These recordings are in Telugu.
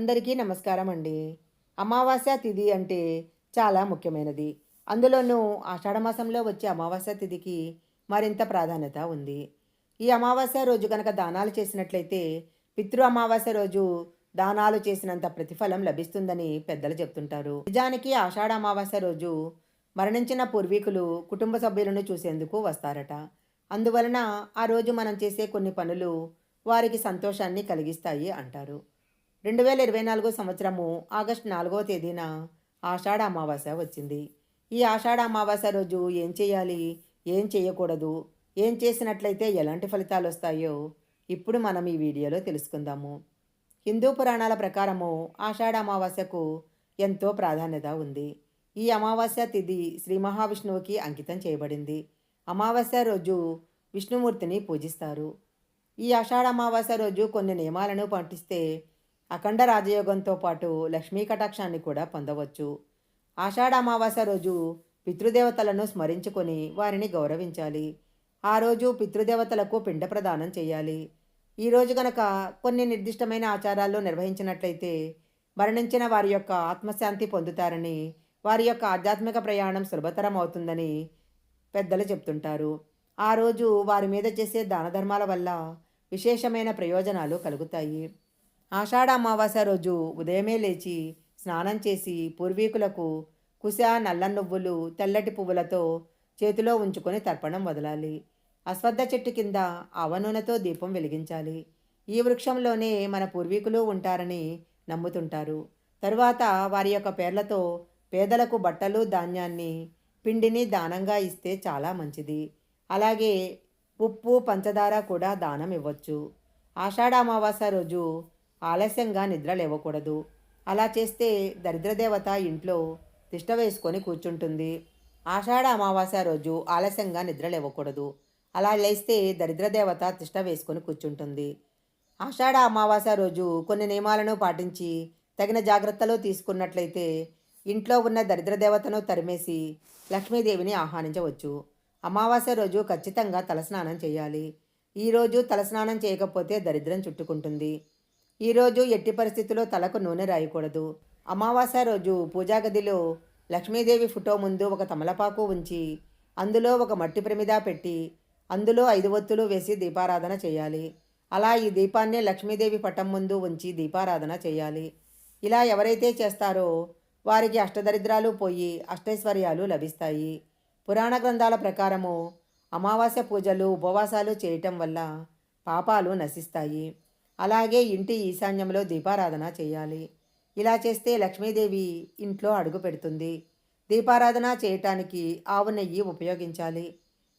అందరికీ నమస్కారం అండి. అమావాస్య తిథి అంటే చాలా ముఖ్యమైనది. అందులోనూ ఆషాఢమాసంలో వచ్చే అమావాస్య తిథికి మరింత ప్రాధాన్యత ఉంది. ఈ అమావాస్య రోజు కనుక దానాలు చేసినట్లయితే పితృ అమావాస్య రోజు దానాలు చేసినంత ప్రతిఫలం లభిస్తుందని పెద్దలు చెప్తుంటారు. నిజానికి ఆషాఢ అమావాస్య రోజు మరణించిన పూర్వీకులు కుటుంబ సభ్యులను చూసేందుకు వస్తారట. అందువలన ఆ రోజు మనం చేసే కొన్ని పనులు వారికి సంతోషాన్ని కలిగిస్తాయి అంటారు. రెండు వేల ఇరవై నాలుగో సంవత్సరము ఆగస్టు నాలుగో తేదీన ఆషాఢ అమావాస్య వచ్చింది. ఈ ఆషాఢ అమావాస్య రోజు ఏం చేయాలి? ఏం చేయకూడదు? ఏం చేసినట్లయితే ఎలాంటి ఫలితాలు వస్తాయో ఇప్పుడు మనం ఈ వీడియోలో తెలుసుకుందాము. హిందూ పురాణాల ప్రకారము ఆషాఢ అమావాస్యకు ఎంతో ప్రాధాన్యత ఉంది. ఈ అమావాస్య తిథి శ్రీ మహావిష్ణువుకి అంకితం చేయబడింది. అమావాస్య రోజు విష్ణుమూర్తిని పూజిస్తారు. ఈ ఆషాఢ అమావాస్య రోజు కొన్ని నియమాలను పాటిస్తే అఖండ రాజయోగంతో పాటు లక్ష్మీ కటాక్షాన్ని కూడా పొందవచ్చు. ఆషాఢ అమావాస్య రోజు పితృదేవతలను స్మరించుకొని వారిని గౌరవించాలి. ఆ రోజు పితృదేవతలకు పిండ ప్రదానం చేయాలి. ఈ రోజు గనక కొన్ని నిర్దిష్టమైన ఆచారాల్లో నిర్వహించినట్లయితే మరణించిన వారి యొక్క ఆత్మశాంతి పొందుతారని వారి యొక్క ఆధ్యాత్మిక ప్రయాణం సులభతరం అవుతుందని పెద్దలు చెప్తుంటారు. ఆ రోజు వారి మీద చేసే దాన ధర్మాల వల్ల విశేషమైన ప్రయోజనాలు కలుగుతాయి. ఆషాఢ అమావాస్య రోజు ఉదయమే లేచి స్నానం చేసి పూర్వీకులకు కుశ నల్ల నువ్వులు తెల్లటి పువ్వులతో చేతిలో ఉంచుకొని తర్పణం వదలాలి. అశ్వద్ధ చెట్టు కింద ఆవనూనెతో దీపం వెలిగించాలి. ఈ వృక్షంలోనే మన పూర్వీకులు ఉంటారని నమ్ముతుంటారు. తరువాత వారి యొక్క పేర్లతో పేదలకు బట్టలు ధాన్యాన్ని పిండిని దానంగా ఇస్తే చాలా మంచిది. అలాగే ఉప్పు పంచదార కూడా దానం ఇవ్వచ్చు. ఆషాఢ అమావాస్య రోజు ఆలస్యంగా నిద్ర లేవకూడదు. అలా చేస్తే దరిద్రదేవత ఇంట్లో తిష్ట వేసుకొని కూర్చుంటుంది. ఆషాఢ అమావాస్య రోజు ఆలస్యంగా నిద్ర లేవకూడదు. అలా లేస్తే దరిద్రదేవత తిష్ట వేసుకొని కూర్చుంటుంది. ఆషాఢ అమావాస్య రోజు కొన్ని నియమాలను పాటించి తగిన జాగ్రత్తలు తీసుకున్నట్లయితే ఇంట్లో ఉన్న దరిద్రదేవతను తరిమేసి లక్ష్మీదేవిని ఆహ్వానించవచ్చు. అమావాస్య రోజు ఖచ్చితంగా తలస్నానం చేయాలి. ఈరోజు తలస్నానం చేయకపోతే దరిద్రం చుట్టుకుంటుంది. ఈరోజు ఎట్టి పరిస్థితుల్లో తలకు నూనె రాయకూడదు. అమావాస్య రోజు పూజా గదిలో లక్ష్మీదేవి ఫోటో ముందు ఒక తమలపాకు ఉంచి అందులో ఒక మట్టి ప్రమిద పెట్టి అందులో ఐదు ఒత్తులు వేసి దీపారాధన చేయాలి. అలా ఈ దీపాన్నే లక్ష్మీదేవి పటం ముందు ఉంచి దీపారాధన చేయాలి. ఇలా ఎవరైతే చేస్తారో వారికి అష్టదరిద్రాలు పోయి అష్టైశ్వర్యాలు లభిస్తాయి. పురాణ గ్రంథాల ప్రకారము అమావాస్య పూజలు ఉపవాసాలు చేయటం వల్ల పాపాలు నశిస్తాయి. అలాగే ఇంటి ఈశాన్యంలో దీపారాధన చేయాలి. ఇలా చేస్తే లక్ష్మీదేవి ఇంట్లో అడుగు పెడుతుంది. దీపారాధన చేయటానికి ఆవు నెయ్యి ఉపయోగించాలి.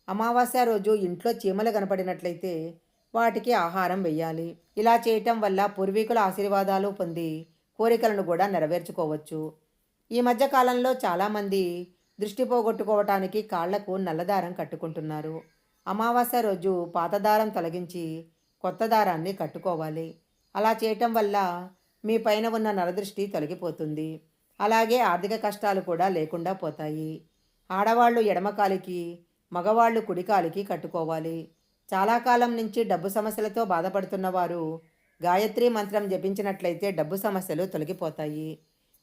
అమావాస్య రోజు ఇంట్లో చీమలు కనపడినట్లయితే వాటికి ఆహారం వెయ్యాలి. ఇలా చేయటం వల్ల పూర్వీకుల ఆశీర్వాదాలు పొంది కోరికలను కూడా నెరవేర్చుకోవచ్చు. ఈ మధ్య కాలంలో చాలామంది దృష్టి పోగొట్టుకోవటానికి కాళ్ళకు నల్లదారం కట్టుకుంటున్నారు. అమావాస్య రోజు పాతదారం తొలగించి కొత్త దారాన్ని కట్టుకోవాలి. అలా చేయటం వల్ల మీ పైన ఉన్న నరదృష్టి తొలగిపోతుంది. అలాగే ఆర్థిక కష్టాలు కూడా లేకుండా పోతాయి. ఆడవాళ్ళు ఎడమకాలికి మగవాళ్ళు కుడికాలికి కట్టుకోవాలి. చాలా కాలం నుంచి డబ్బు సమస్యలతో బాధపడుతున్న వారు గాయత్రి మంత్రం జపించినట్లయితే డబ్బు సమస్యలు తొలగిపోతాయి.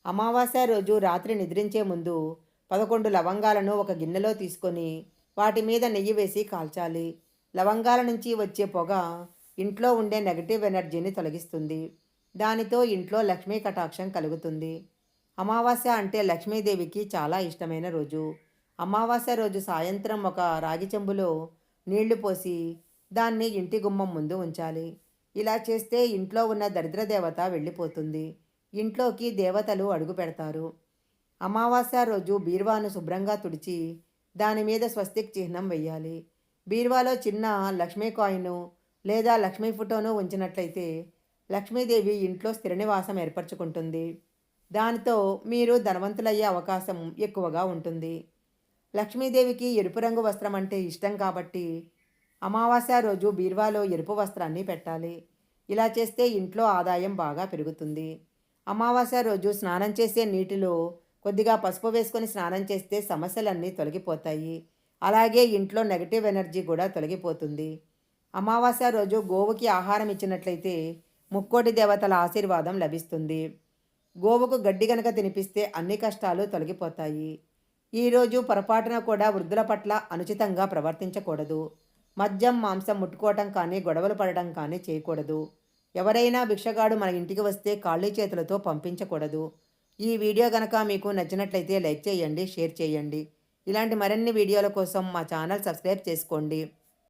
అమావాస్య రోజు రాత్రి నిద్రించే ముందు పదకొండు లవంగాలను ఒక గిన్నెలో తీసుకొని వాటి మీద నెయ్యి వేసి కాల్చాలి. లవంగాల నుంచి వచ్చే పొగ ఇంట్లో ఉండే నెగటివ్ ఎనర్జీని తొలగిస్తుంది. దానితో ఇంట్లో లక్ష్మీ కటాక్షం కలుగుతుంది. అమావాస్య అంటే లక్ష్మీదేవికి చాలా ఇష్టమైన రోజు. అమావాస్య రోజు సాయంత్రం ఒక రాగి చెంబులో నీళ్ళు పోసి దాన్ని ఇంటి గుమ్మం ముందు ఉంచాలి. ఇలా చేస్తే ఇంట్లో ఉన్న దరిద్ర దేవత వెళ్ళిపోతుంది. ఇంట్లోకి దేవతలు అడుగు పెడతారు. అమావాస్య రోజు బీర్వాను శుభ్రంగా తుడిచి దాని మీద స్వస్తిక్ చిహ్నం వెయ్యాలి బీర్వాలో చిన్న లక్ష్మీ కాయిను లేదా లక్ష్మీ ఫోటోను ఉంచినట్లయితే లక్ష్మీదేవి ఇంట్లో స్థిర నివాసం ఏర్పరచుకుంటుంది. దానితో మీరు ధనవంతులయ్యే అవకాశం ఎక్కువగా ఉంటుంది. లక్ష్మీదేవికి ఎరుపు రంగు వస్త్రం అంటే ఇష్టం కాబట్టి అమావాస్య రోజు బీర్వాలో ఎరుపు వస్త్రాన్ని పెట్టాలి. ఇలా చేస్తే ఇంట్లో ఆదాయం బాగా పెరుగుతుంది. అమావాస్య రోజు స్నానం చేసే నీటిలో కొద్దిగా పసుపు వేసుకొని స్నానం చేస్తే సమస్యలన్నీ తొలగిపోతాయి. అలాగే ఇంట్లో నెగటివ్ ఎనర్జీ కూడా తొలగిపోతుంది. అమావాస్య రోజు గోవుకి ఆహారం ఇచ్చినట్లయితే ముక్కోటి దేవతల ఆశీర్వాదం లభిస్తుంది. గోవుకు గడ్డి గనక తినిపిస్తే అన్ని కష్టాలు తొలగిపోతాయి. ఈరోజు పొరపాటున కూడా వృద్ధుల పట్ల అనుచితంగా ప్రవర్తించకూడదు. మద్యం మాంసం ముట్టుకోవటం కానీ గొడవలు పడటం కానీ చేయకూడదు. ఎవరైనా భిక్షగాడు మన ఇంటికి వస్తే ఖాళీ చేతులతో పంపించకూడదు. ఈ వీడియో గనక మీకు నచ్చినట్లయితే లైక్ చేయండి షేర్ చేయండి. ఇలాంటి మరిన్ని వీడియోల కోసం మా ఛానల్ సబ్స్క్రైబ్ చేసుకోండి.